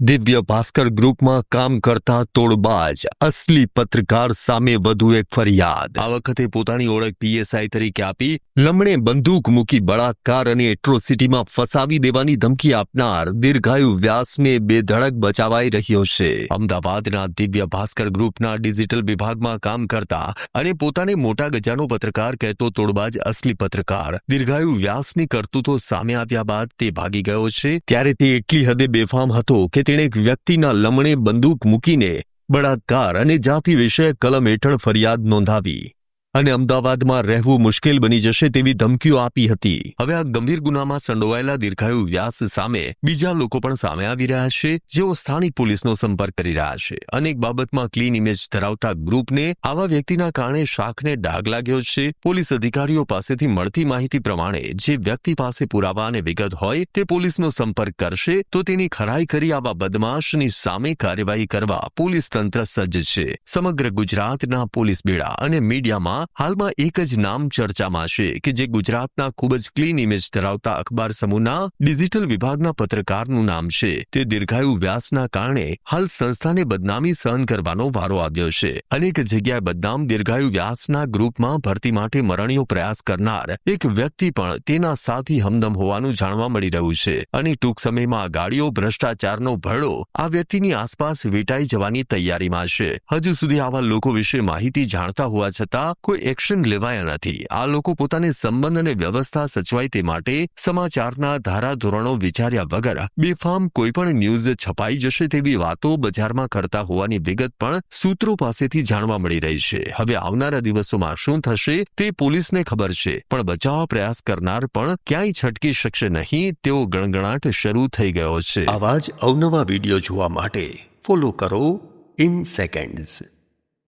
દિવ્ય ભાસ્કર ગ્રુપમાં કામ કરતા તોડબાજ, અસલી પત્રકાર સામે વધુ એક ફરિયાદ. આ વખતે પોતાની ઓળખ પીએસઆઈ તરીકે આપી, લમણે બંદૂક મૂકી બળાત્કાર અને એટ્રોસિટીમાં ફસાવી દેવાની ધમકી આપનાર દીર્ઘાયુ વ્યાસને બેધડક બચાવાઈ રહ્યો છે. અમદાવાદના દિવ્ય ભાસ્કર ગ્રુપના ડિજિટલ વિભાગમાં કામ કરતા અને પોતાને મોટા ગજાનો પત્રકાર કહેતો તોડબાજ, અસલી પત્રકાર, દીર્ઘાયુ વ્યાસની કરતૂતો સામે આવ્યા બાદ તે ભાગી ગયો છે. ત્યારે તે એટલી હદે બેફામ હતો કે તેણે એક વ્યક્તિના લમણે બંદૂક મૂકીને બળાત્કાર અને જાતિ વિષયક કલમ હેઠળ ફરિયાદ નોંધાવી. અને અમદાવાદમાં રહેવું મુશ્કેલ બની જશે તેવી ધમકીઓ આપી હતી. હવે આ ગંભીર ગુનામાં સંડોવાયેલા દીર્ઘાયુ વ્યાસ સામે બીજા લોકો પણ સામે આવી રહ્યા છે, જેઓ સ્થાનિક પોલીસનો સંપર્ક કરી રહ્યા છે. અનેક બાબતમાં ક્લીન ઇમેજ ધરાવતા ગ્રુપને આવા વ્યક્તિના કારણે શાખને ડાઘ લાગ્યો છે. પોલીસ અધિકારીઓ પાસેથી મળતી માહિતી પ્રમાણે જે વ્યક્તિ પાસે પુરાવા અને વિગત હોય તે પોલીસનો સંપર્ક કરશે, તો તેની ખરાઈ કરી આવા બદમાશની સામે કાર્યવાહી કરવા પોલીસ તંત્ર સજ્જ છે. સમગ્ર ગુજરાતના પોલીસ બેડા અને મીડિયામાં હાલમાં એક જ નામ ચર્ચામાં છે કે જે ગુજરાતના ખૂબ જ ક્લીન ઇમેજ ધરાવતા અખબાર સમૂહના ડિજિટલ વિભાગના પત્રકારનું નામ છે. તે દીર્ઘાયુ વ્યાસના કારણે હાલ સંસ્થાને બદનામી સહન કરવાનો વારો આવ્યો છે. અનેક જગ્યાએ બદનામ દીર્ઘાયુ વ્યાસના ગ્રુપમાં ભરતી માટે મરણીયો પ્રયાસ કરનાર એક વ્યક્તિ પણ તેના સાથી હમદમ હોવાનું જાણવા મળી રહ્યું છે. અને ટૂંક સમયમાં ગાડીઓ ભ્રષ્ટાચારનો ભરડો આ વ્યક્તિની આસપાસ વેટાઈ જવાની તૈયારીમાં છે. હજુ સુધી આવા લોકો વિશે માહિતી જાણતા હોવા છતાં કોઈ એક્શન લેવાયા નથી. આ લોકો પોતાને સંબંધ અને વ્યવસ્થા સચવાય તે માટે સમાચારના ધારાધોરણો વિચાર્યા વગર બેફામ કોઈ પણ ન્યૂઝ છપાઈ જશે તેવી વાતો બજારમાં કરતા હોવાની વિગત પણ સૂત્રો પાસેથી જાણવા મળી રહી છે. હવે આવનારા દિવસોમાં શું થશે તે પોલીસને ખબર છે. પણ બચાવવા પ્રયાસ કરનાર પણ ક્યાંય છટકી શકશે નહીં તેવો ગણગણાટ શરૂ થઈ ગયો છે. આવા જ અવનવા વીડિયો જોવા માટે ફોલો કરો ઇન સેકન્ડ્સ